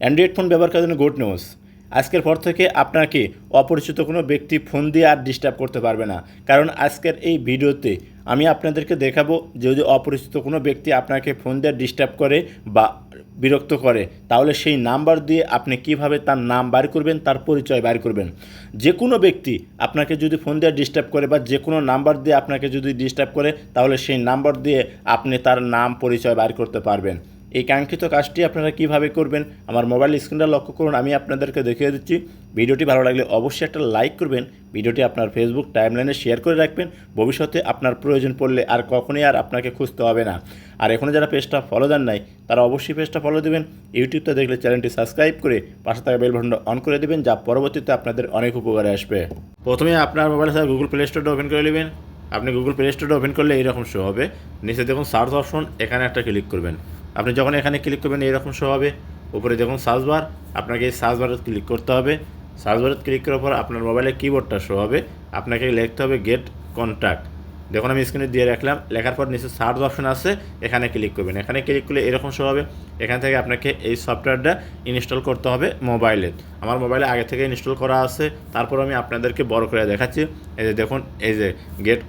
Android phone ব্যবহারকারীর জন্য good news. আজকের পর থেকে আপনাকে অপরিচিত কোনো ব্যক্তি ফোন দিয়ে আর ডিস্টার্ব করতে পারবে না? কারণ আজকের এই ভিডিওতে আমি আপনাদেরকে দেখাবো যদি অপরিচিত কোনো ব্যক্তি আপনাকে ফোন দিয়ে ডিস্টার্ব করে বা বিরক্ত করে, তাহলে সেই নাম্বার দিয়ে আপনি কীভাবে তার নাম বার করবেন, তার পরিচয় বার করবেন? যে কোনো ব্যক্তি আপনাকে যদি ফোন দিয়ে ডিস্টার্ব করে বা যে কোনো নাম্বার দিয়ে আপনাকে যদি ডিস্টার্ব করে, তাহলে সেই নাম্বার দিয়ে আপনি তার নাম, পরিচয় বার করতে পারবেন। এই কাঙ্ক্ষিত কাজটি আপনারা কীভাবে করবেন, আমার মোবাইল স্ক্রিনটা লক্ষ্য করুন, আমি আপনাদেরকে দেখিয়ে দিচ্ছি। ভিডিওটি ভালো লাগলে অবশ্যই একটা লাইক করবেন, ভিডিওটি আপনার ফেসবুক টাইমলাইনে শেয়ার করে রাখবেন, ভবিষ্যতে আপনার প্রয়োজন পড়লে আর কখনোই আর আপনাকে খুঁজতে হবে না। আর এখনও যারা পেজটা ফলো দেন নাই, তারা অবশ্যই পেজটা ফলো দেবেন ইউটিউবটা দেখলে চ্যানেলটি সাবস্ক্রাইব করে পাশে থাকা বেল অন করে দেবেন, যা পরবর্তীতে আপনাদের অনেক উপকারে আসবে। প্রথমে আপনার মোবাইলে স্যার গুগল প্লে স্টোরটা ওপেন করে নেবেন। আপনি গুগল প্লে স্টোরটা ওপেন করলে এইরকম শো হবে। নিচে দেখুন সার্চ অপশন এখানে একটা ক্লিক করবেন। আপনি যখন এখানে ক্লিক করবেন এরকম শো হবে। উপরে দেখুন সার্চ বার আপনাকে এই সার্চ বারে ক্লিক করতে হবে। সার্চ বারে ক্লিক করার পর আপনার মোবাইলে কিবোর্ডটা শো হবে। আপনাকে লিখতে হবে গেট কন্ট্যাক্ট দেখুন, আমি স্ক্রিনে দিয়ে রাখলাম। লেখার পর নিচে সার্চ অপশন আছে, এখানে ক্লিক করবেন। এখানে ক্লিক করলে এরকম শো হবে। এখান থেকে আপনাকে এই সফটওয়্যারটা ইনস্টল করতে হবে মোবাইলে আমার মোবাইলে আগে থেকে ইনস্টল করা আছে। তারপর আমি আপনাদেরকে বড় করে দেখাচ্ছি। এই যে দেখুন, এই যে গেট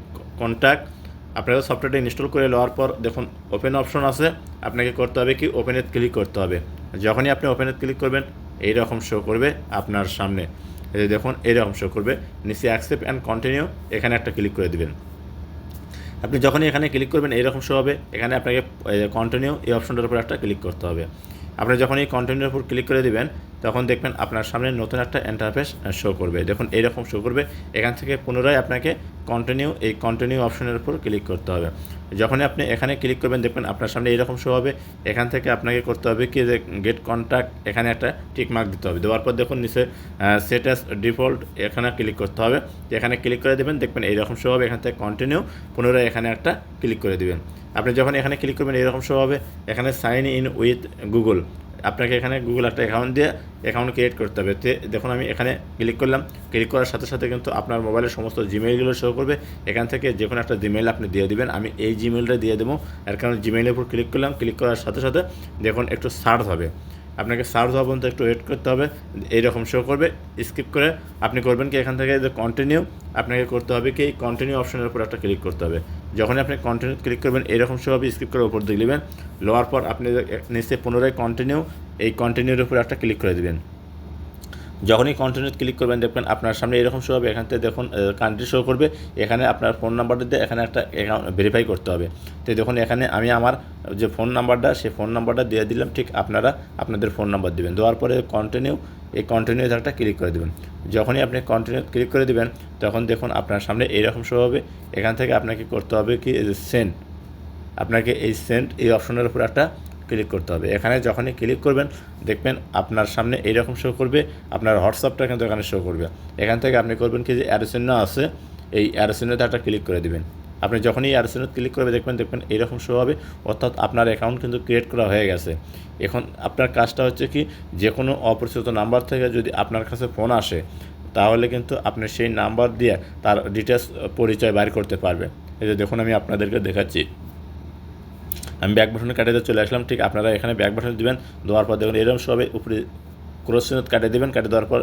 কন্ট্যাক্ট আপনারা সফটওয়্যারটা ইনস্টল করে নেওয়ার পর দেখুন ওপেন অপশন আছে। আপনাকে করতে হবে কি? ওপেনে ক্লিক করতে হবে। যখনই আপনি ওপেনে ক্লিক করবেন এই রকম শো করবে আপনার সামনে। এই যে দেখুন, এইরকম শো করবে। নিচে অ্যাকসেপ্ট অ্যান্ড কন্টিনিউ এখানে একটা ক্লিক করে দেবেন। আপনি যখনই এখানে ক্লিক করবেন, এইরকম শো হবে। এখানে আপনাকে কন্টিনিউ এই অপশনটার উপর একটা ক্লিক করতে হবে। আপনি যখন এই কন্টিনিউর উপর ক্লিক করে দিবেন তখন দেখবেন আপনার সামনে নতুন একটা ইন্টারফেস শো করবে। দেখুন, এইরকম শো করবে। এখান থেকে পুনরায় আপনাকে কন্টিনিউ এই কন্টিনিউ অপশনের উপর ক্লিক করতে হবে। যখনই আপনি এখানে ক্লিক করবেন, দেখবেন আপনার সামনে এইরকম শো হবে। এখান থেকে আপনাকে করতে হবে কি যে গেট কন্ট্যাক্ট এখানে একটা টিক মার্ক দিতে হবে। দেওয়ার পর দেখুন, নিচে সেটাস ডিফল্ট এখানে ক্লিক করতে হবে। এখানে ক্লিক করে দেবেন, দেখবেন এইরকম শো হবে। এখান থেকে কন্টিনিউ পুনরায় এখানে একটা ক্লিক করে দিবেন। আপনি যখন এখানে ক্লিক করবেন এরকম শো হবে। এখানে সাইন ইন উইথ গুগল আপনাকে এখানে গুগল একটা অ্যাকাউন্ট দিয়ে অ্যাকাউন্ট ক্রিয়েট করতে হবে। তে দেখুন আমি এখানে ক্লিক করলাম। ক্লিক করার সাথে সাথে কিন্তু আপনার মোবাইলের সমস্ত জিমেইলগুলো শো করবে। এখান থেকে যে কোনো একটা জিমেইল আপনি দিয়ে দিবেন। আমি এই জিমেইলটা দিয়ে দেবো। এর কারণে জিমেইলের উপর ক্লিক করলাম। ক্লিক করার সাথে সাথে দেখুন একটু সার্চ হবে। আপনাকে সার্চ হওয়া পর্যন্ত একটু ওয়েট করতে হবে। এইরকম শো করবে। স্কিপ করে আপনি করবেন কি? এখান থেকে যে কন্টিনিউ আপনাকে করতে হবে কি? কন্টিনিউ অপশনের উপর একটা ক্লিক করতে হবে। যখনই আপনি কন্টিনিউ ক্লিক করবেন, এরকম হবে স্কিপ করে উপর দিয়ে নেবেন লোয়ার পর আপনি নিচে পুনরায় কন্টিনিউ এই কন্টিনিউর উপর একটা ক্লিক করে দেবেন। যখনই কন্টিনিউ ক্লিক করবেন, দেখবেন আপনার সামনে এরকম শো হবে, এখান থেকে দেখুন কান্ট্রি শো করবে, এখানে আপনার ফোন নাম্বারটা দিয়ে এখানে একটা অ্যাকাউন্ট ভেরিফাই করতে হবে। তো দেখুন, এখানে আমি আমার যে ফোন নাম্বারটা সেই ফোন নাম্বারটা দিয়ে দিলাম, ঠিক আপনারা আপনাদের ফোন নাম্বার দেবেন। দেওয়ার পরে কন্টিনিউ এই কন্টিনিউ একটা ক্লিক করে দেবেন। যখনই আপনি কন্টিনিউ ক্লিক করে দেবেন, তখন দেখুন আপনার সামনে এইরকম শো হবে। এখান থেকে আপনাকে করতে হবে কি? এই যে সেন্ট আপনাকে এই সেন্ট এই অপশনের উপর একটা ক্লিক করতে হবে। এখানে যখনই ক্লিক করবেন, দেখবেন আপনার সামনে এইরকম শো করবে। আপনার হোয়াটসঅ্যাপটা কিন্তু এখানে শো করবে। এখান থেকে আপনি করবেন কি? যে অ্যারোচিহ্ন আছে, এই অ্যারোচিহ্নতে একটা ক্লিক করে দিবেন। আপনি যখনই অ্যারোচিহ্ন ক্লিক করবে, দেখবেন দেখবেন এইরকম শো হবে। অর্থাৎ আপনার অ্যাকাউন্ট কিন্তু ক্রিয়েট করা হয়ে গেছে। এখন আপনার কাজটা হচ্ছে কি যে কোনো অপরিচিত নাম্বার থেকে যদি আপনার কাছে ফোন আসে, তাহলে কিন্তু আপনি সেই নাম্বার দিয়ে তার ডিটেলস পরিচয় বাইর করতে পারবে। এই যে দেখুন, আমি আপনাদেরকে দেখাচ্ছি। আমি ব্যাক বাটনে কাটিয়ে চলে আসলাম। ঠিক আপনারা এখানে ব্যাক বাটন দেবেন, দেওয়ার পর দেখুন এরকম সবে উপরে ক্রস চিহ্ন কাটিয়ে দেবেন, কাটিয়ে দেওয়ার পর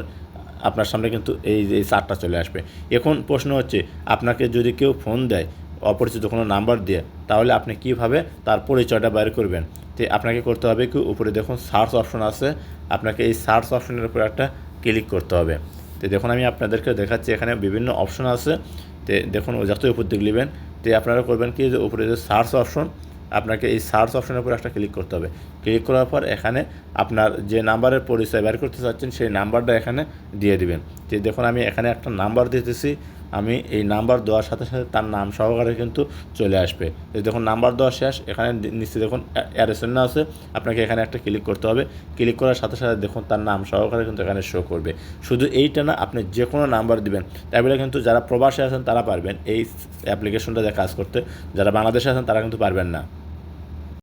আপনার সামনে কিন্তু এই যে এই চারটা চলে আসবে। এখন প্রশ্ন হচ্ছে, আপনাকে যদি কেউ ফোন দেয় অপরিচিত কোনো নাম্বার দিয়ে তাহলে আপনি কীভাবে তার পরিচয়টা বাইর করবেন? তো আপনাকে করতে হবে কি? উপরে দেখুন সার্চ অপশন আছে। আপনাকে এই সার্চ অপশনের উপর একটা ক্লিক করতে হবে। তো দেখুন আমি আপনাদেরকে দেখাচ্ছি, এখানে বিভিন্ন অপশন আছে। তো দেখুন যতই উপর দিক নেবেন, তো আপনারা করবেন কি? যে উপরে যে সার্চ অপশন আপনাকে এই সার্চ অপশনের উপর একটা ক্লিক করতে হবে। ক্লিক করার পর এখানে আপনার যে নাম্বারের পরিচয় বের করতে চাচ্ছেন, সেই নাম্বারটা এখানে দিয়ে দিবেন। যে দেখুন আমি এখানে একটা নাম্বার দিতেছি। আমি এই নাম্বার দেওয়ার সাথে সাথে তার নাম সহকারে কিন্তু চলে আসবে। দেখুন নাম্বার দেওয়া শেষ, এখানে নিচে দেখুন অ্যারেসন্য আছে, আপনাকে এখানে একটা ক্লিক করতে হবে। ক্লিক করার সাথে সাথে দেখুন তার নাম সহকারে কিন্তু এখানে শো করবে। শুধু এইটা না, আপনি যে কোনো নাম্বার দিবেন। তাই কিন্তু যারা প্রবাসে আছেন তারা পারবেন এই অ্যাপ্লিকেশনটা কাজ করতে। যারা বাংলাদেশে আছেন তারা কিন্তু পারবেন না।